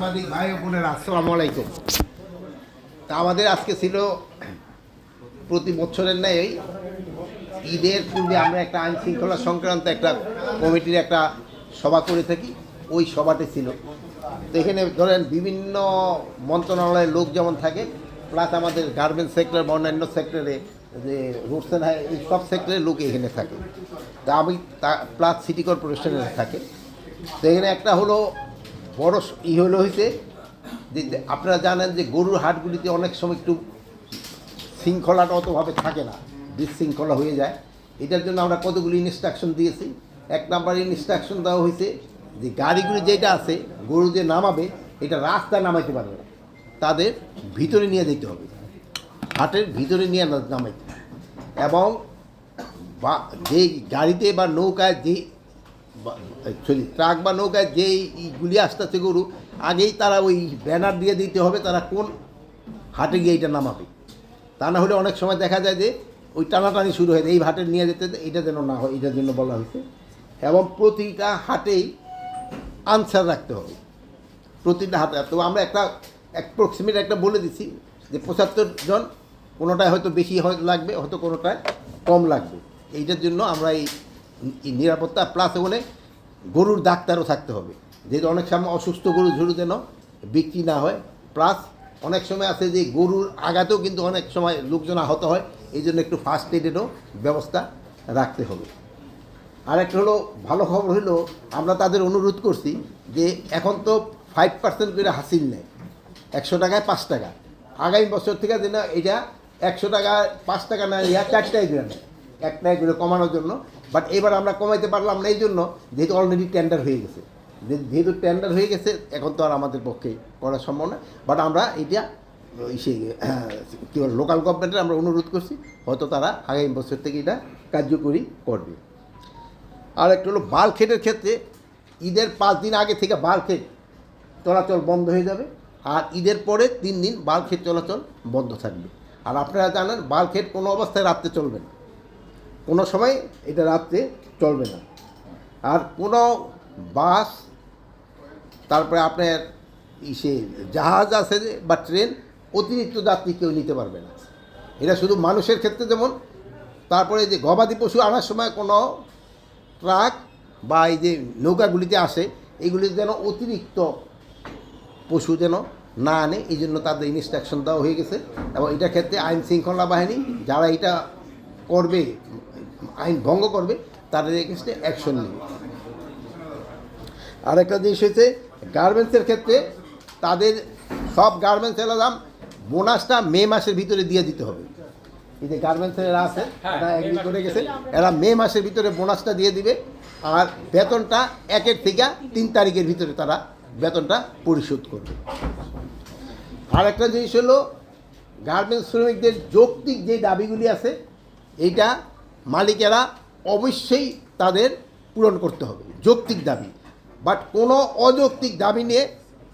সাংবাদিক ভাই বোনেরা, আসসালামু আলাইকুম। তা আমাদের আজকে ছিল প্রতি বছরের ন্যায় ঈদের পূর্বে আমরা একটা আইন শৃঙ্খলা সংক্রান্ত একটা কমিটির একটা সভা করে থাকি, ওই সভাতে ছিল। তো এখানে ধরেন বিভিন্ন মন্ত্রণালয়ের লোক যেমন থাকে প্লাস আমাদের গার্মেন্টস সেক্টর বা অন্যান্য সেক্টরে যে রুটস অ্যান্ড এই সব সেক্টরের লোক এখানে থাকে। তা আমি প্লাস সিটি কর্পোরেশনের থাকে। তো এখানে একটা হলো বড় ই হলো হয়েছে যে যে আপনারা জানেন যে গরুর হাটগুলিতে অনেক সময় একটু শৃঙ্খলাটা অতভাবে থাকে না, বিশৃঙ্খলা হয়ে যায়। এটার জন্য আমরা কতগুলি ইনস্ট্রাকশন দিয়েছি। এক নাম্বার ইনস্ট্রাকশন দেওয়া হয়েছে যে, গাড়িগুলি যেটা আছে, গরু যে নামাবে, এটা রাস্তায় নামাইতে পারবে না। তাদের ভিতরে নিয়ে যেতে হবে। হাটের ভিতরে নিয়ে নামাইতে। এবং বা যেই গাড়িতে বা নৌকায় যে সরি ট্রাক বা নৌকায় যেই ইগুলি আসতেছে গরু, আগেই তারা ওই ব্যানার দিয়ে দিতে হবে তারা কোন হাটে গিয়ে এটা নামাবে। তা না হলে অনেক সময় দেখা যায় যে ওই টানাটানি শুরু হয়ে যায়, এই হাটে নিয়ে যেতে এটা যেন না হয় এটার জন্য বলা হয়েছে। এবং প্রতিটা হাটেই আনসার রাখতে হবে। প্রতিটা হাতে তো আমরা একটা অ্যাপ্রক্সিমেট একটা বলে দিছি যে পঁচাত্তর জন কোনোটায় হয়তো বেশি লাগবে, হয়তো কোনোটায় কম লাগবে। এইটার জন্য আমরা এই নিরাপত্তা প্লাস ওখানে গরুর ডাক্তারও থাকতে হবে। যেহেতু অনেক সময় অসুস্থ গরু ঝুড়ু যেন বিক্রি না হয় প্লাস অনেক সময় আছে যে গরুর আঘাতেও কিন্তু অনেক সময় লোকজন আহত হয়, এই জন্য একটু ফার্স্ট এডেরও ব্যবস্থা রাখতে হবে। আরেকটা হলো, ভালো খবর হলো, আমরা তাদের অনুরোধ করছি যে এখন তো ফাইভ পার্সেন্ট করে হাসিল নেয় একশো টাকায় পাঁচ টাকা। আগামী বছর থেকে যেন এটা একশো টাকা, পাঁচ টাকা না ইয়া চারটায় করে নেয় একটাই করে কমানোর জন্য বাট এবার আমরা কমাইতে পারলাম না এই জন্য যেহেতু অলরেডি টেন্ডার হয়ে গেছে। যেহেতু টেন্ডার হয়ে গেছে, এখন তো আর আমাদের পক্ষে করা সম্ভব না। বাট আমরা এটা সেই, কী বল লোকাল গভর্নমেন্টের আমরা অনুরোধ করছি, হয়তো তারা আগামী বছর থেকে এটা কার্যকরী করবে। আর একটা হলো বালখেটের ক্ষেত্রে ঈদের পাঁচ দিন আগে থেকে বালখেট চলাচল বন্ধ হয়ে যাবে, আর ঈদের পরে তিন দিন বালখেট চলাচল বন্ধ থাকবে। আর আপনারা জানেন বালখেট কোনো অবস্থায় রাত্রে চলবে না। কোনো সময় এটা রাত্রে চলবে না। আর কোনো বাস, তারপরে আপনার ইসে জাহাজ আছে বা ট্রেন, অতিরিক্ত যাত্রী কেউ নিতে পারবে না। এটা শুধু মানুষের ক্ষেত্রে যেমন, তারপরে যে গবাদি পশু আনার সময় কোনো ট্রাক বা এই যে নৌকাগুলিতে আসে এগুলি যেন অতিরিক্ত পশু যেন না আনে, এই জন্য তাদের ইনস্ট্রাকশন দেওয়া হয়ে গেছে। এবং এটা ক্ষেত্রে আইন শৃঙ্খলা বাহিনী যারা এটা করবে আইন ভঙ্গ করবে তাদের এগেনস্টে অ্যাকশন নেবে। আরেকটা জিনিস হয়েছে গার্মেন্টসের ক্ষেত্রে তাদের সব গার্মেন্টস এলাম বোনাসটা মে মাসের ভিতরে দিয়ে দিতে হবে। এই যে গার্মেন্টসের এরা আছে এরা এগ্রি করে গেছে এরা মে মাসের ভিতরে বোনাসটা দিয়ে দিবে আর বেতনটা একের থেকে তিন তারিখের ভিতরে তারা বেতনটা পরিশোধ করবে। আর একটা জিনিস হলো গার্মেন্টস শ্রমিকদের যৌক্তিক যে দাবিগুলি আছে এইটা মালিকেরা অবশ্যই তাদের পূরণ করতে হবে যৌক্তিক দাবি। বাট কোনো অযৌক্তিক দাবি নিয়ে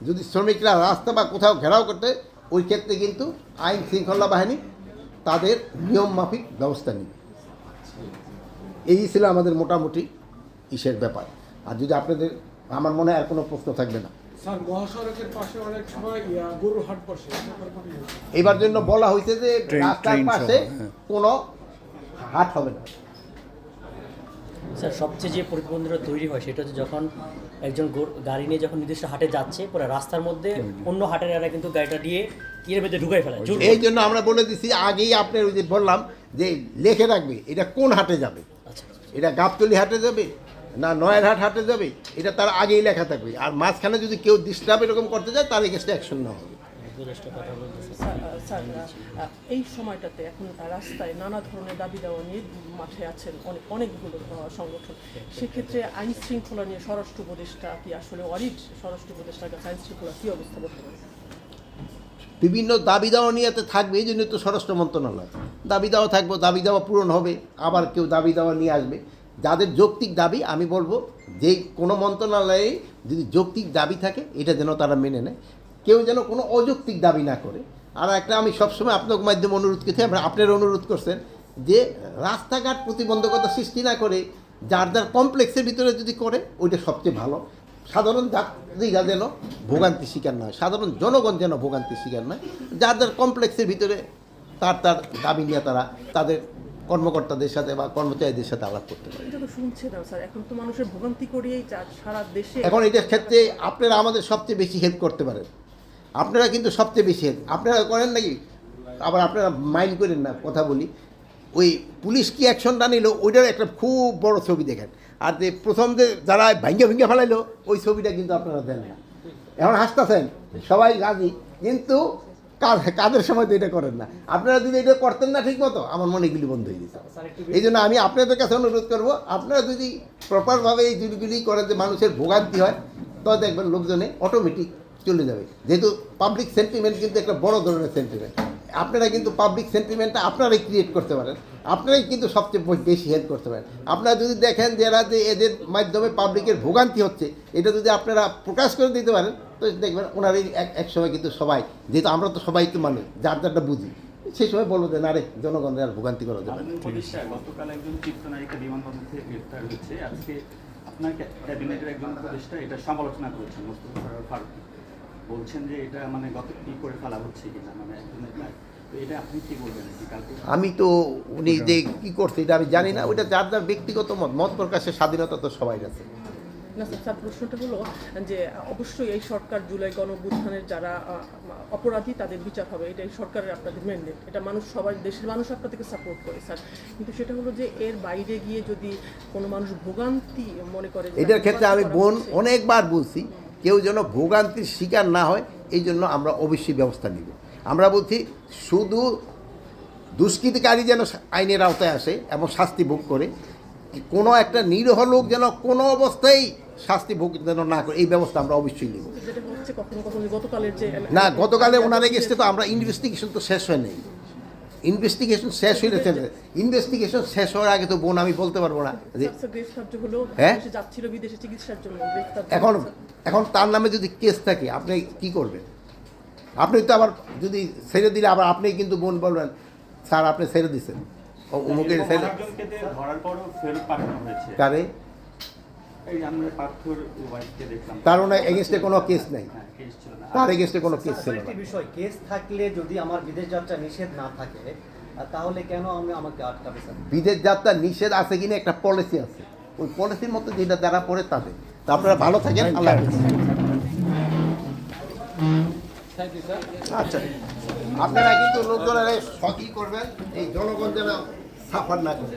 যদি শ্রমিকরা রাস্তা বা কোথাও ঘেরাও করতে ওই ক্ষেত্রে কিন্তু আইন শৃঙ্খলা বাহিনী তাদের নিয়ম মাফিক ব্যবস্থা নেবে। এই ছিল আমাদের মোটামুটি ইসের ব্যাপার। আর যদি আপনাদের আমার মনে হয় আর কোনো প্রশ্ন থাকবে না। স্যার মহাসড়কের পাশে অনেক সময় গরুর হাট বসে। এবার জন্য বলা হয়েছে যে রাস্তার পাশে হ্যাঁ। কোনো হাট হবে না। স্যার সবচেয়ে যে প্রতিবন্ধকতা তৈরি হয় সেটা হচ্ছে যখন একজন গাড়ি নিয়ে যখন নির্দিষ্ট হাটে যাচ্ছে পরে রাস্তার মধ্যে অন্য হাটের এরা কিন্তু গাড়িটা দিয়ে ইয়ের মধ্যে ঢুকাই ফেলে এই জন্য আমরা বলে দিছি আগেই আপনার ওই যে বললাম যে লেখে রাখবে এটা কোন হাটে যাবে? আচ্ছা এটা গাবতলি হাটে যাবে না নয়ারহাট হাটে যাবে? এটা তার আগেই লেখা থাকবে। আর মাঝখানে যদি কেউ ডিস্টার্ব এরকম করতে যায় তার এগেস্টে অ্যাকশন নেওয়া হবে। স্যার এই সময়টাতে এখন রাস্তায় নানা ধরনের দাবি দেওয়া নিয়ে মাঠে আছেন অনেক অনেকগুলো সংগঠন। সেক্ষেত্রে আইন শৃঙ্খলা নিয়ে স্বরাষ্ট্র উপদেষ্টা কি আসলে অরিট? স্বরাষ্ট্র উপদেষ্টার কাছে আইন শৃঙ্খলা কি অবস্থা বর্তমানে? বিভিন্ন দাবি দাওয়া নিয়ে তো থাকবে এই জন্য তো স্বরাষ্ট্র মন্ত্রণালয়। দাবি দাওয়া থাকবে দাবি দেওয়া পূরণ হবে আবার কেউ দাবি দেওয়া নিয়ে আসবে। যাদের যৌক্তিক দাবি আমি বলব যে কোনো মন্ত্রণালয়ে যদি যৌক্তিক দাবি থাকে এটা যেন তারা মেনে নেয়। কেউ যেন কোনো অযৌক্তিক দাবি না করে। আর একটা আমি সবসময় আপনার মাধ্যমে অনুরোধ করছি আপনার অনুরোধ করছেন যে রাস্তাঘাট প্রতিবন্ধকতা সৃষ্টি না করে যার যার কমপ্লেক্সের ভিতরে যদি করে ওইটা সবচেয়ে ভালো। সাধারণ যাত্রীরা যেন ভোগান্তি শিকার না হয় সাধারণ জনগণ যেন ভোগান্তি শিকার নয় যার যার কমপ্লেক্সের ভিতরে তার তার দাবি নিয়ে তারা তাদের কর্মকর্তাদের সাথে বা কর্মচারীদের সাথে আলাপ করতে পারে। এটা তো শুনছে না স্যার। এখন তো মানুষের ভোগান্তি করিয়েই সারা দেশে এখন এটার ক্ষেত্রে আপনারা আমাদের সবচেয়ে বেশি হেল্প করতে পারেন। আপনারা কিন্তু সবচেয়ে বেশি আপনারা করেন নাকি? আবার আপনারা মাইন্ড করেন না, কথা বলি। ওই পুলিশ কি অ্যাকশনটা নিল, ওইটার একটা খুব বড় ছবি দেখেন। আর যে প্রথম যে যারা ভাঙ্গে ভেঙে ফেলাইলো, ওই ছবিটা কিন্তু আপনারা দেন না। এখন হাসতেছেন, সবাই রাজি, কিন্তু কাজ- কাজের সময় তো এটা করেন না। আপনারা যদি এটা করতেন না ঠিক মতো, আমার মনে এগুলি বন্ধ হয়ে যেত। এই জন্য আমি আপনাদের কাছে অনুরোধ করব, আপনারা যদি প্রপারভাবে এই জিনিসগুলি করেন যে মানুষের ভোগান্তি হয়, তবে দেখবেন লোকজনে অটোমেটিক চলে যাবে। যেহেতু পাবলিক সেন্টিমেন্ট কিন্তু একটা বড় ধরনের সেন্টিমেন্ট আপনারা কিন্তু পাবলিক সেন্টিমেন্টটা আপনারাই ক্রিয়েট করতে পারেন। আপনারাই কিন্তু সবচেয়ে বেশি হেল্প করতে পারেন। আপনারা যদি দেখেন যে এরা যে এদের মাধ্যমে পাবলিকের ভোগান্তি হচ্ছে, এটা যদি আপনারা প্রকাশ করে দিতে পারেন, তো দেখবেন ওনারই এক এক সময় কিন্তু সবাই, যেহেতু আমরা তো সবাই তো মানুষ, যার যারটা বুঝি, সেই সময় বলব যে, না রে জনগণের আর ভোগান্তি করা যাবে আপনার ক্যাবিনেটের একজন উপদেষ্টা এটা সমালোচনা করেছেন, মোস্তফা ফারুক। বলছেন যে এটা মানে গত কি করে ফেলা হচ্ছে কিনা? মানে একজনের গায়ে। তো এটা আপনি কি বলবেন? কি কালকে আমি তো উনি যে কী করছে এটা আমি জানি না ওইটা যার যার ব্যক্তিগত মত মত প্রকাশের স্বাধীনতা তো সবাই আছে। না স্যার স্যার প্রশ্নটা হলো যে অবশ্যই এই সরকার জুলাই গণঅভ্যুত্থানের যারা অপরাধী তাদের বিচার হবে এটা এই সরকারের আপনাদের ম্যান্ডেট এটা মানুষ সবাই দেশের মানুষ আপনাদেরকে সাপোর্ট করে স্যার। কিন্তু সেটা হলো যে এর বাইরে গিয়ে যদি কোনো মানুষ ভোগান্তি মনে করে এটার ক্ষেত্রে আমি বোন অনেকবার বলছি কেউ যেন ভোগান্তির শিকার না হয় এই জন্য আমরা অবশ্যই ব্যবস্থা নিব। আমরা বলছি শুধু দুষ্কৃতিকারী যেন আইনের আওতায় আসে এবং শাস্তি ভোগ করে কোনো একটা নিরীহ লোক যেন কোনো অবস্থায় শাস্তি ভোগ যেন না করে এই ব্যবস্থা আমরা অবশ্যই নিব। না গতকালে ওনার এগেস্টে তো আমরা ইনভেস্টিগেশন তো শেষ হয় নাই ইনভেস্টিগেশন শেষ হইলে ইনভেস্টিগেশন শেষ হওয়ার আগে তো বোন আমি বলতে পারব না। যে হলো। হ্যাঁ? সে যাচ্ছিল বিদেশে চিকিৎসার জন্য। গ্রেফতার যে এখন এখন তার নামে যদি কেস থাকে আপনি কি করবেন? আপনি তো আবার যদি ছেড়ে দিলে আবার আপনি কিন্তু বোন বলবেন স্যার আপনি ছেড়ে দিচ্ছেন অমুকের ছেড়ে ধরার পরও ফেরত পাঠানো হয়েছে। এগেনস্টে কোনো কেস নেই। হ্যাঁ কেস ছিল না। তার এগেনস্টে কোনো কেস ছিল না। বিষয় কেস থাকলে যদি আমার বিদেশ যাত্রা নিষেধ না থাকে তাহলে কেন আমি আমাকে আটকাবে বিদেশ যাত্রা নিষেধ আছে কিনা একটা পলিসি আছে। ওই পলিসির মতো যেটা যারা পড়ে তাদের। তা আপনারা ভালো থাকেন আল্লাহ। আচ্ছা আপনারা কিন্তু লোকজনের সতী করবেন এই জনগণ যেন সাফার না করে।